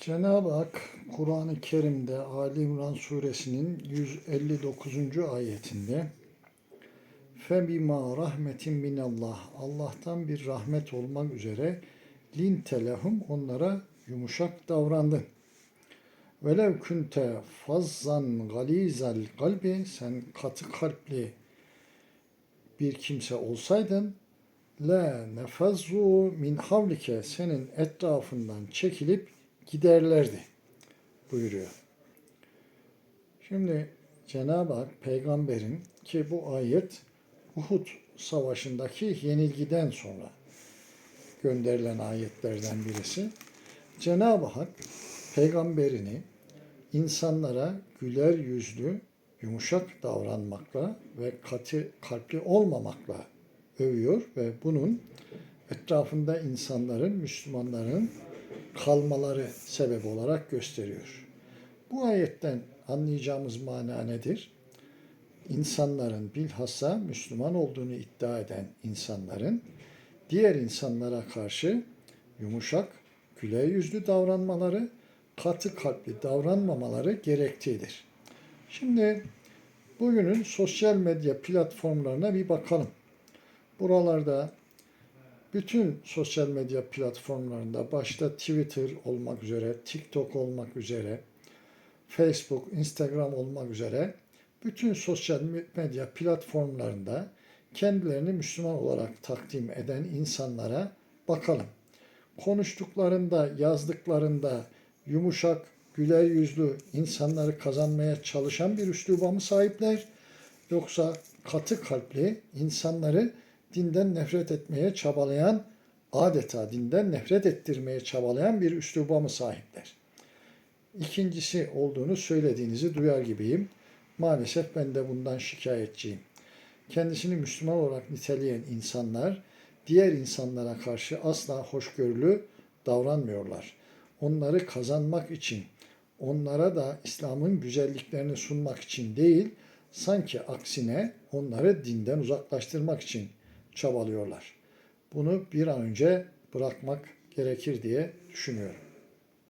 Cenab-ı Hak Kur'an-ı Kerim'de Ali İmran suresinin 159. ayetinde فَبِمَا rahmetin minallah Allah'tan bir rahmet olmak üzere lintelehum onlara yumuşak davrandın. Velev kunte fazzan galizel kalbi sen katı kalpli bir kimse olsaydın la nefazzu min havlike senin etrafından çekilip giderlerdi buyuruyor. Şimdi Cenab-ı Hak peygamberin ki bu ayet Uhud savaşındaki yenilgiden sonra gönderilen ayetlerden birisi. Cenab-ı Hak peygamberini insanlara güler yüzlü, yumuşak davranmakla ve katı kalpli olmamakla övüyor ve bunun etrafında insanların, Müslümanların kalmaları sebep olarak gösteriyor. Bu ayetten anlayacağımız mana nedir? İnsanların bilhassa Müslüman olduğunu iddia eden insanların diğer insanlara karşı yumuşak, güler yüzlü davranmaları, katı kalpli davranmamaları gerektiğidir. Şimdi bugünün sosyal medya platformlarına bir bakalım. Buralarda bütün sosyal medya platformlarında başta Twitter olmak üzere, TikTok olmak üzere, Facebook, Instagram olmak üzere bütün sosyal medya platformlarında kendilerini Müslüman olarak takdim eden insanlara bakalım. Konuştuklarında, yazdıklarında yumuşak, güler yüzlü insanları kazanmaya çalışan bir üsluba mı sahipler? Yoksa katı kalpli insanları dinden nefret etmeye çabalayan, adeta dinden nefret ettirmeye çabalayan bir üsluba mı sahipler? İkincisi olduğunu söylediğinizi duyar gibiyim. Maalesef ben de bundan şikayetçiyim. Kendisini Müslüman olarak niteleyen insanlar diğer insanlara karşı asla hoşgörülü davranmıyorlar. Onları kazanmak için, onlara da İslam'ın güzelliklerini sunmak için değil, sanki aksine onları dinden uzaklaştırmak için çabalıyorlar. Bunu bir an önce bırakmak gerekir diye düşünüyorum.